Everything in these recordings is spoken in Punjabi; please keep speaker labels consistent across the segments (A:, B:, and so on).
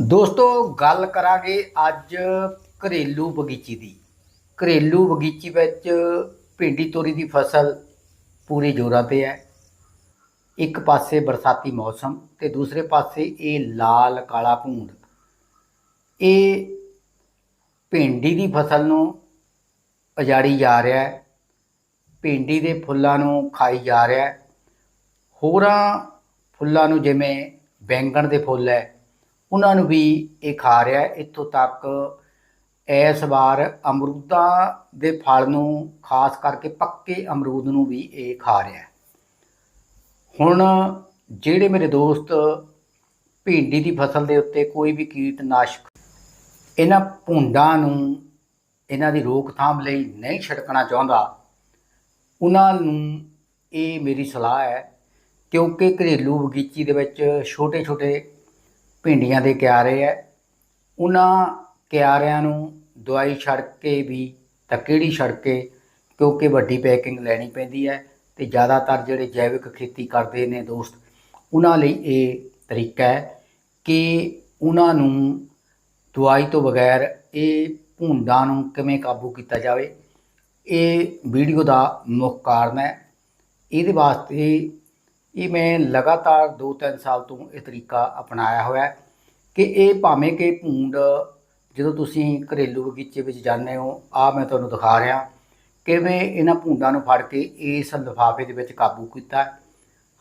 A: ਦੋਸਤੋ, ਗੱਲ ਕਰਾਂਗੇ ਅੱਜ ਘਰੇਲੂ ਬਗੀਚੀ ਦੀ। ਘਰੇਲੂ ਬਗੀਚੀ ਵਿੱਚ ਭਿੰਡੀ ਤੋਰੀ ਦੀ ਫਸਲ ਪੂਰੇ ਜੋਰਾਂ ਤੇ ਹੈ। ਇੱਕ ਪਾਸੇ ਬਰਸਾਤੀ ਮੌਸਮ ਤੇ ਦੂਸਰੇ ਪਾਸੇ ਇਹ ਲਾਲ ਕਾਲਾ ਭੂੰਡ। ਇਹ ਭਿੰਡੀ ਦੀ ਫਸਲ ਨੂੰ ਉਜਾੜੀ ਜਾ ਰਿਹਾ ਹੈ। ਭਿੰਡੀ ਦੇ ਫੁੱਲਾਂ ਨੂੰ ਖਾਈ ਜਾ ਰਿਹਾ ਹੈ। ਹੋਰਾਂ ਫੁੱਲਾਂ ਨੂੰ ਜਿਵੇਂ ਬੈਂਗਣ ਦੇ ਫੁੱਲ ਹੈ ਉਹਨਾਂ ਨੂੰ ਵੀ ਇਹ ਖਾ ਰਿਹਾ ਇੱਥੋਂ ਤੱਕ ਇਸ ਵਾਰ ਅਮਰੂਦਾਂ ਦੇ ਫਲ ਨੂੰ ਖਾਸ ਕਰਕੇ ਪੱਕੇ ਅਮਰੂਦ ਨੂੰ ਵੀ ਇਹ ਖਾ ਰਿਹਾ ਹੁਣ ਜਿਹੜੇ ਮੇਰੇ ਦੋਸਤ ਭਿੰਡੀ ਦੀ ਫਸਲ ਦੇ ਉੱਤੇ ਕੋਈ ਵੀ ਕੀਟਨਾਸ਼ਕ ਇਹਨਾਂ ਭੁੰਡਾਂ ਨੂੰ, ਇਹਨਾਂ ਦੀ ਰੋਕਥਾਮ ਲਈ ਨਹੀਂ ਛਿੜਕਣਾ ਚਾਹੁੰਦਾ, ਉਹਨਾਂ ਨੂੰ ਇਹ ਮੇਰੀ ਸਲਾਹ ਹੈ ਕਿਉਂਕਿ ਘਰੇਲੂ ਬਗੀਚੀ ਦੇ ਵਿੱਚ ਛੋਟੇ ਛੋਟੇ ਭਿੰਡੀਆਂ ਦੇ ਕਿਆਰੇ ਹੈ ਉਹਨਾਂ ਕਿਆਰਿਆਂ ਨੂੰ ਦਵਾਈ ਛੜ ਕੇ ਵੀ ਤਾਂ ਕਿਹੜੀ ਛੜ ਕੇ? ਕਿਉਂਕਿ ਵੱਡੀ ਪੈਕਿੰਗ ਲੈਣੀ ਪੈਂਦੀ ਹੈ ਤੇ ਜ਼ਿਆਦਾਤਰ ਜਿਹੜੇ ਜੈਵਿਕ ਖੇਤੀ ਕਰਦੇ ਨੇ ਦੋਸਤ, ਉਹਨਾਂ ਲਈ ਇਹ ਤਰੀਕਾ ਹੈ ਕਿ ਉਹਨਾਂ ਨੂੰ ਦਵਾਈ ਤੋਂ ਬਗੈਰ ਇਹ ਭੁੰਡਾਂ ਨੂੰ ਕਿਵੇਂ ਕਾਬੂ ਕੀਤਾ ਜਾਵੇ। ਇਹ ਵੀਡੀਓ ਦਾ ਮੁੱਖ ਕਾਰਨ ਹੈ ਇਹਦੇ ਵਾਸਤੇ ਇਹ ਮੈਂ ਲਗਾਤਾਰ 2-3 ਸਾਲ ਤੋਂ ਇਹ ਤਰੀਕਾ ਅਪਣਾਇਆ ਹੋਇਆ ਹੈ ਕਿ ਇਹ ਭਾਵੇਂ ਕਿ ਭੂੰਡ ਜਦੋਂ ਤੁਸੀਂ ਘਰੇਲੂ ਬਗੀਚੇ ਵਿੱਚ ਜਾਂਦੇ ਹੋ ਆ ਮੈਂ ਤੁਹਾਨੂੰ ਦਿਖਾ ਰਿਹਾ ਕਿਵੇਂ ਇਹਨਾਂ ਭੂੰਡਾਂ ਨੂੰ ਫੜ ਕੇ ਇਸ ਲਿਫਾਫੇ ਦੇ ਵਿੱਚ ਕਾਬੂ ਕੀਤਾ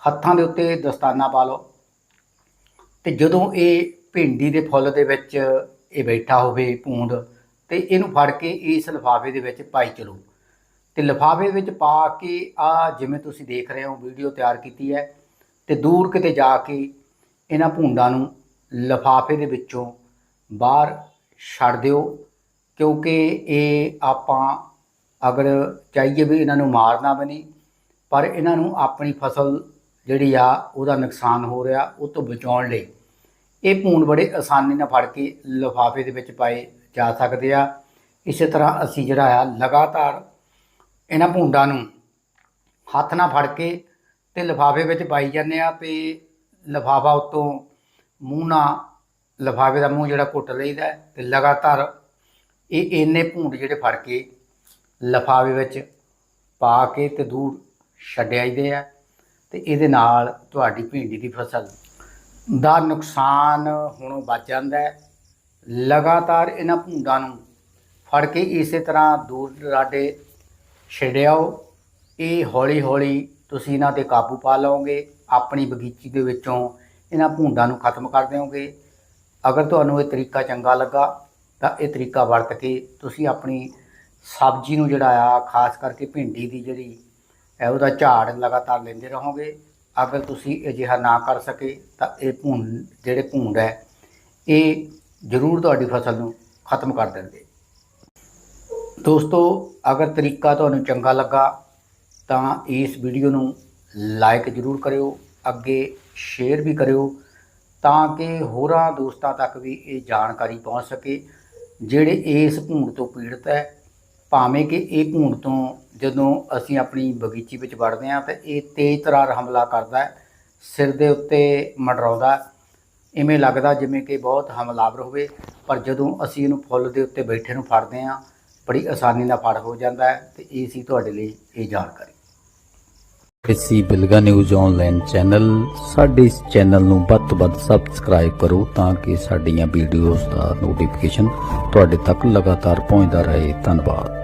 A: ਹੱਥਾਂ ਦੇ ਉੱਤੇ ਦਸਤਾਨਾ ਪਾ ਲਓ ਤੇ ਜਦੋਂ ਇਹ ਭਿੰਡੀ ਦੇ ਫੁੱਲ ਦੇ ਵਿੱਚ ਇਹ ਬੈਠਾ ਹੋਵੇ ਭੂੰਡ ਤੇ ਇਹਨੂੰ ਫੜ ਕੇ ਇਸ ਲਿਫਾਫੇ ਦੇ ਵਿੱਚ ਪਾਈ ਚਲੋ। ਤੇ ਲਿਫਾਫੇ ਵਿੱਚ ਪਾ ਕੇ ਆ ਜਿਵੇਂ ਤੁਸੀਂ ਦੇਖ ਰਹੇ ਹੋ, ਵੀਡੀਓ ਤਿਆਰ ਕੀਤੀ ਹੈ, ਤੇ ਦੂਰ ਕਿਤੇ ਜਾ ਕੇ ਇਹਨਾਂ ਭੂੰਡਾਂ ਨੂੰ ਲਿਫਾਫੇ ਦੇ ਵਿੱਚੋਂ ਬਾਹਰ ਛੱਡ ਦਿਓ, ਕਿਉਂਕਿ ਇਹ ਆਪਾਂ ਅਗਰ ਚਾਹੀਏ ਵੀ ਇਹਨਾਂ ਨੂੰ ਮਾਰਨਾ ਵੀ ਨਹੀਂ ਪਰ ਇਹਨਾਂ ਨੂੰ ਆਪਣੀ ਫਸਲ ਜਿਹੜੀ ਆ, ਉਹਦਾ ਨੁਕਸਾਨ ਹੋ ਰਿਹਾ, ਉਹ ਤੋਂ ਬਚਾਉਣ ਲਈ। ਇਹ ਭੂੰਡ ਬੜੇ ਆਸਾਨੀ ਨਾਲ ਫੜ ਕੇ ਲਿਫਾਫੇ ਦੇ ਵਿੱਚ ਪਾਏ ਜਾ ਸਕਦੇ ਆ। ਇਸੇ ਤਰ੍ਹਾਂ ਅਸੀਂ ਜਿਹੜਾ ਆ, ਲਗਾਤਾਰ ਇਹਨਾਂ ਭੁੰਡਾਂ ਨੂੰ ਹੱਥ ਨਾਲ ਫੜ ਕੇ ਤੇ ਲਿਫਾਫੇ ਵਿੱਚ ਪਾਈ ਜਾਂਦੇ ਆ ਤੇ ਲਿਫਾਫਾ ਉਤੋਂ ਮੂੰਹ ਨਾਲ, ਲਿਫਾਫੇ ਦਾ ਮੂੰਹ ਜਿਹੜਾ ਘੁੱਟ ਲਈਦਾ ਹੈ ਤੇ ਲਗਾਤਾਰ ਇਹ ਇੰਨੇ ਭੁੰਡ ਜਿਹੜੇ ਫੜ ਕੇ ਲਿਫਾਫੇ ਵਿੱਚ ਪਾ ਕੇ ਤੇ ਦੂਰ ਛੱਡ ਆਈਦੇ ਆ ਤੇ ਇਹਦੇ ਨਾਲ ਤੁਹਾਡੀ ਭਿੰਡੀ ਦੀ ਫਸਲ ਦਾ ਨੁਕਸਾਨ ਹੋਣੋਂ ਬਚ ਜਾਂਦਾ ਹੈ। ਲਗਾਤਾਰ ਇਹਨਾਂ ਭੁੰਡਾਂ ਨੂੰ ਫੜ ਕੇ ਇਸੇ ਤਰ੍ਹਾਂ ਦੂਰ ਦਰਾਡੇ ਛੜਿਆਓ ਇਹ ਹੌਲੀ ਹੌਲੀ ਤੁਸੀਂ ਇਹਨਾਂ ਤੇ ਕਾਬੂ ਪਾ ਲਓਗੇ, ਆਪਣੀ ਬਗੀਚੀ ਦੇ ਵਿੱਚੋਂ ਇਹਨਾਂ ਭੁੰਡਾਂ ਨੂੰ ਖਤਮ ਕਰ ਦਿਓਗੇ। ਅਗਰ ਤੁਹਾਨੂੰ ਇਹ ਤਰੀਕਾ ਚੰਗਾ ਲੱਗਾ, ਤਾਂ ਇਹ ਤਰੀਕਾ ਵਰਤ ਕੇ ਤੁਸੀਂ ਆਪਣੀ ਸਬਜ਼ੀ ਨੂੰ ਜਿਹੜਾ ਆ, ਖਾਸ ਕਰਕੇ ਭਿੰਡੀ ਦੀ ਜਿਹੜੀ ਹੈ ਉਹਦਾ ਝਾੜ ਲਗਾਤਾਰ ਲੈਂਦੇ ਰਹੋਗੇ। ਅਗਰ ਤੁਸੀਂ ਅਜਿਹਾ ਨਾ ਕਰ ਸਕੇ, ਤਾਂ ਇਹ ਭੁੰਡ, ਜਿਹੜੇ ਭੁੰਡ ਹੈ, ਇਹ ਜ਼ਰੂਰ ਤੁਹਾਡੀ ਫਸਲ ਨੂੰ ਖਤਮ ਕਰ ਦੇਣਗੇ ਦੋਸਤੋ, ਅਗਰ ਤਰੀਕਾ ਤੁਹਾਨੂੰ ਚੰਗਾ ਲੱਗਾ, ਤਾਂ ਇਸ ਵੀਡੀਓ ਨੂੰ ਲਾਈਕ ਜ਼ਰੂਰ ਕਰਿਓ, ਅੱਗੇ ਸ਼ੇਅਰ ਵੀ ਕਰਿਓ, ਤਾਂ ਕਿ ਹੋਰਾਂ ਦੋਸਤਾਂ ਤੱਕ ਵੀ ਇਹ ਜਾਣਕਾਰੀ ਪਹੁੰਚ ਸਕੇ, ਜਿਹੜੇ ਇਸ ਭੂੰਡ ਤੋਂ ਪੀੜਤ ਹੈ। ਭਾਵੇਂ ਕਿ ਇਹ ਭੂੰਡ ਤੋਂ ਜਦੋਂ ਅਸੀਂ ਆਪਣੀ ਬਗੀਚੀ ਵਿੱਚ ਵੜਦੇ ਹਾਂ, ਤਾਂ ਇਹ ਤੇਜ਼ ਤਰਾਰ ਹਮਲਾ ਕਰਦਾ ਹੈ, ਸਿਰ ਦੇ ਉੱਤੇ ਮੰਡਰਾਉਂਦਾ ਇਵੇਂ ਲੱਗਦਾ ਜਿਵੇਂ ਕਿ ਬਹੁਤ ਹਮਲਾਵਰ ਹੋਵੇ, ਪਰ ਜਦੋਂ ਅਸੀਂ ਇਹਨੂੰ ਫੁੱਲ ਦੇ ਉੱਤੇ ਬੈਠੇ ਨੂੰ ਫੜਦੇ ਹਾਂ ਬੜੀ ਆਸਾਨੀ ਨਾਲ ਫੜ ਹੋ ਜਾਂਦਾ ਹੈ ਤੇ ਇਹ ਸੀ ਤੁਹਾਡੇ ਲਈ ਇਹ ਜਾਣਕਾਰੀ।
B: ਇਸੀ ਬਿਲਗਾ ਨਿਊਜ਼ ਆਨਲਾਈਨ ਚੈਨਲ, ਸਾਡੇ ਇਸ ਚੈਨਲ ਨੂੰ ਵੱਧ ਤੋਂ ਵੱਧ ਸਬਸਕ੍ਰਾਈਬ ਕਰੋ ਤਾਂ ਕਿ ਸਾਡੀਆਂ ਵੀਡੀਓਜ਼ ਦਾ ਨੋਟੀਫਿਕੇਸ਼ਨ ਤੁਹਾਡੇ ਤੱਕ ਲਗਾਤਾਰ ਪਹੁੰਚਦਾ ਰਹੇ। ਧੰਨਵਾਦ।